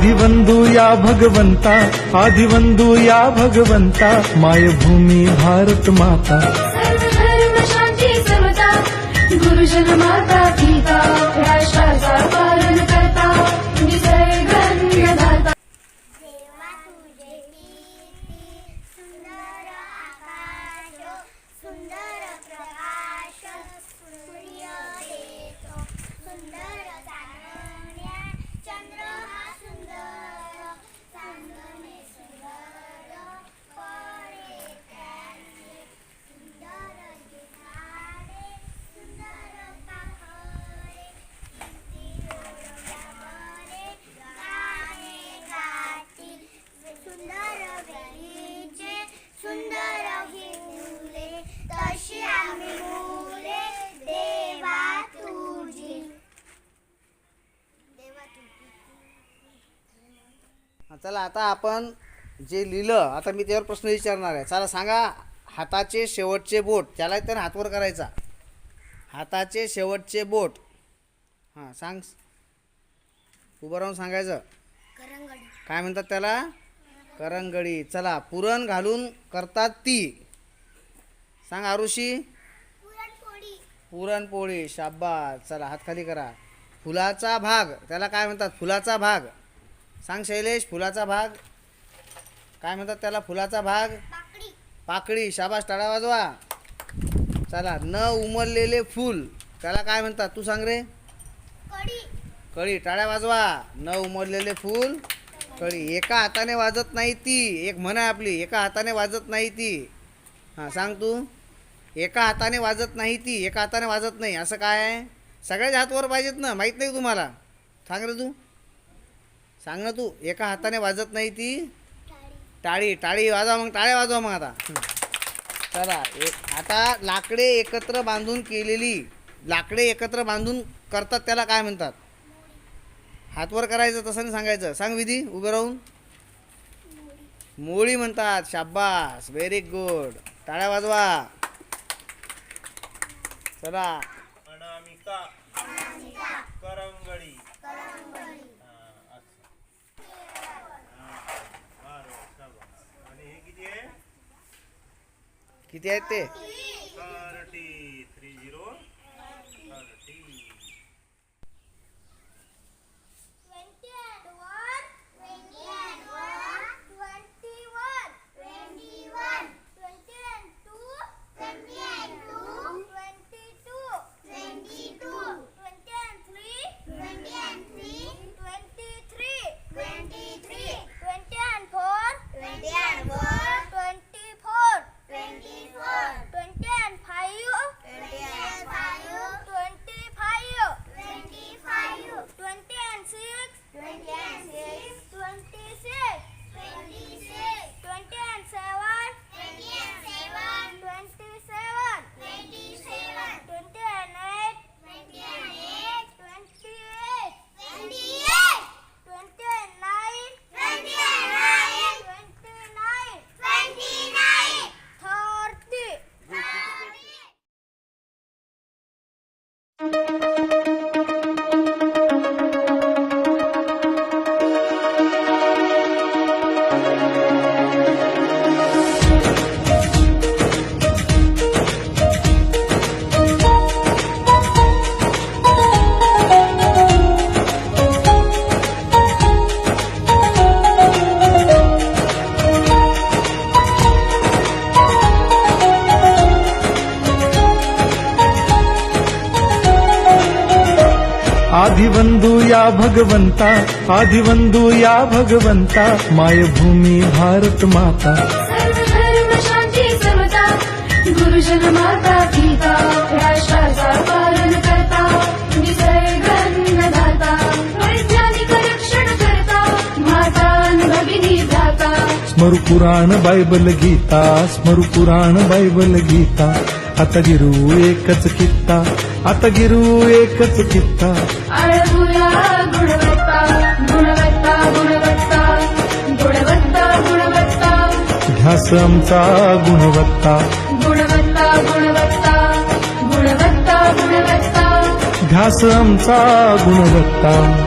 आदिवंदू या भगवंता आदिवंदू या भगवंता मायभूमी भारत माता। सर्व धर्म शांती समता गुरुजन माता चला आता आपण जे लिहिलं आता मी त्यावर प्रश्न विचारणार आहे. चला सांगा हाताचे शेवटचे बोट त्याला तर हातवर करायचा. हाताचे शेवटचे बोट. हां सांग. उभं राहून सांगायचं. काय म्हणतात त्याला? करंगडी. चला पुरण घालून करतात ती. सांग आरुषी. पुरणपोळी शाब्बास. चला हात खाली करा. फुलाचा भाग. त्याला काय म्हणतात? फुलाचा भाग. सांग शैलेश फुलाचा भाग. काय म्हणतात त्याला? फुलाचा भाग. पाकडी पाकळी. शाबास टाळा वाजवा. चला न उमललेले फूल. त्याला काय म्हणतात? तू सांग रे. कळी टाळ्या वाजवा. न उमललेले फूल. कळी एका हाताने वाजत नाही ती. एक म्हण आहे आपली. एका हाताने वाजत नाही ती. हां सांग तू. एका हाताने वाजत नाही ती. एका हाताने वाजत नाही. असं काय आहे? सगळ्याच हातवर पाहिजेत ना. माहीत नाही तुम्हाला. सांग रे तू. सांग ना तू एका हाताने वाजत नाही ती. टाळी. टाळी वाजवा मग टाळ्या वाजवा मग आता. चला एक आता लाकडे एकत्र बांधून केलेली लाकडे एकत्र बांधून करतात त्याला काय म्हणतात? हातवर करायचं तसं नाही सांगायचं. सांग विधी उभं राहून. मोळी म्हणतात शाब्बास व्हेरी गुड टाळ्या वाजवा. चला अनामिका करंगळी हा, असं. हा, बरोबर, शाबास. आणि हे किती आहे किती आहेत ते? आदिवंदू या भगवंता आदिवंदू या भगवंता मायभूमी भारत माता। शांती समता गुरुजन माता पिता राष्ट्राचा पालन करता निसर्ग अन्नदाता वैज्ञानिक रक्षण करता माता भगिनी भ्राता। स्मरु पुराण बायबल गीता स्मरु पुराण बायबल गीता। आता गिरू एकच कित्ता आता गिरू एकच कित्ता. अळगुया गुणवत्ता गुणवत्ता गुणवत्ता गुणवत्ता गुणवत्ता. ध्यास आमचा गुणवत्ता. गुणवत्ता गुणवत्ता गुणवत्ता गुणवत्ता. ध्यास आमचा गुणवत्ता.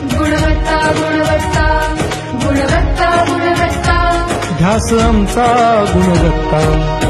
ध्यास आमचा गुणवत्ता।